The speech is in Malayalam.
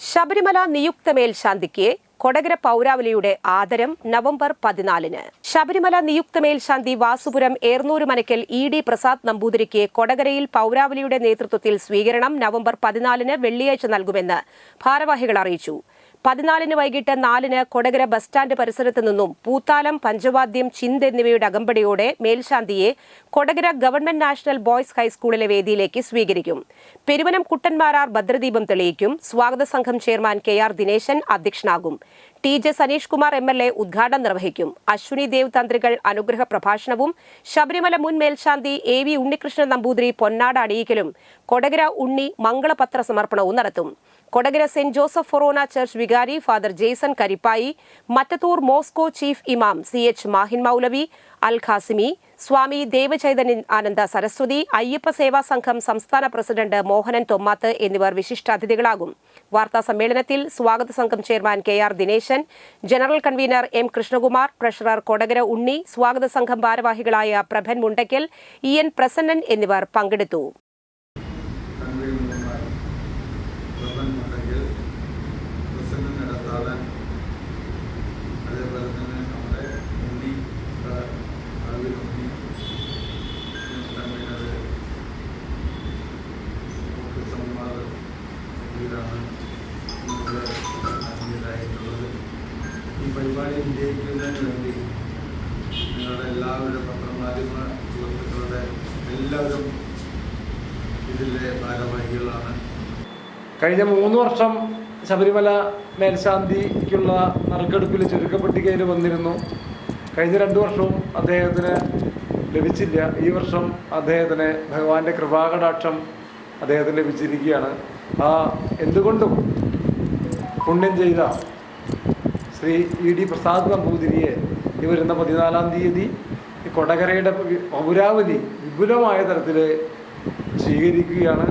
ശബരിമല നിയുക്ത മേൽശാന്തിക്ക് കൊടകര പൗരാവലിയുടെ ആദരം നവംബർ പതിനാലിന്. ശബരിമല നിയുക്ത മേൽശാന്തി വാസുപുരം ഏർന്നൂർ മനക്കൽ ഇ ഡി പ്രസാദ് നമ്പൂതിരിക്ക് കൊടകരയിൽ പൗരാവലിയുടെ നേതൃത്വത്തിൽ സ്വീകരണം നവംബർ പതിനാലിന് വെള്ളിയാഴ്ച നൽകുമെന്ന് ഭാരവാഹികൾ അറിയിച്ചു. പതിനാലിന് വൈകിട്ട് നാലിന് കൊടകര ബസ് സ്റ്റാൻഡ് പരിസരത്ത് നിന്നും പൂത്താലം പഞ്ചവാദ്യം ചിന്ത് എന്നിവയുടെ അകമ്പടിയോടെ മേൽശാന്തിയെ കൊടകര ഗവൺമെന്റ് നാഷണൽ ബോയ്സ് ഹൈസ്കൂളിലെ വേദിയിലേക്ക് സ്വീകരിക്കും. പെരുവനം കുട്ടന്മാരാർ ഭദ്രദീപം തെളിയിക്കും. സ്വാഗത സംഘം chairman K R Dineshan അധ്യക്ഷനാകും. T J Saneesh Kumar M L A ഉദ്ഘാടനം നിർവഹിക്കും. അശ്വിനി ദേവ് തന്ത്രികൾ അനുഗ്രഹ പ്രഭാഷണവും ശബരിമല മുൻ മേൽശാന്തി എ വി ഉണ്ണികൃഷ്ണൻ നമ്പൂതിരി പൊന്നാട അണിയിക്കലും കൊടകര ഉണ്ണി മംഗളപത്ര സമർപ്പണവും നടത്തും. Kodakara saint Joseph forane church വികാരി father Jaison Karippayi Mattathur mosque chief ഇമാം സി എച്ച് മാഹിൻ മൗലവി അൽ ഖാസിമി സ്വാമി ദേവചൈതന്യ ആനന്ദ സരസ്വതി അയ്യപ്പ സേവാ സംഘം സംസ്ഥാന പ്രസിഡന്റ് മോഹനൻ തൊമ്മാത്ത് എന്നിവർ വിശിഷ്ടാതിഥികളാകും വാർത്താ സമ്മേളനത്തിൽ സ്വാഗത സംഘം chairman K R Dineshan general convener M Krishnakumar treasurer Kodakara Unni സ്വാഗത സംഘം ഭാരവാഹികളായ പ്രഭൻ മുണ്ടയ്ക്കൽ ഇ എൻ പ്രസന്നൻ എന്നിവർ പങ്കെടുത്തു കൺവീനർമാർ പ്രബന്ധമുണ്ടെങ്കിൽ പ്രസിഡന്റ് നടത്താളൻ അതേപോലെ തന്നെ നമ്മുടെ ഉണ്ണി അറിവിൽ ഉണ്ണി കൺവീനർ സംവാദ അന്യരായിട്ടുള്ളത് ഈ പരിപാടി വിജയിക്കുന്നതിന് വേണ്ടി നിങ്ങളുടെ എല്ലാവരുടെ പത്രമാധ്യമ സുഹൃത്തുക്കളുടെ എല്ലാവരും ഇതിലെ ഭാരവാഹികളാണ്. കഴിഞ്ഞ മൂന്ന് വർഷം ശബരിമല മേൽശാന്തിക്കുള്ള നറുക്കെടുപ്പിൽ ചുരുക്കപ്പട്ടികയിൽ വന്നിരുന്നു. കഴിഞ്ഞ രണ്ട് വർഷവും അദ്ദേഹത്തിന് ലഭിച്ചില്ല. ഈ വർഷം അദ്ദേഹത്തിന് ഭഗവാന്റെ കൃപാകടാക്ഷം അദ്ദേഹത്തിന് ലഭിച്ചിരിക്കുകയാണ്. ആ എന്തുകൊണ്ടും പുണ്യം ചെയ്ത ശ്രീ ഇ ഡി പ്രസാദ് നമ്പൂതിരിയെ ഈ വരുന്ന പതിനാലാം തീയതി കൊടകരയുടെ പൗരാവലി വിപുലമായ തരത്തിൽ സ്വീകരിക്കുകയാണ്.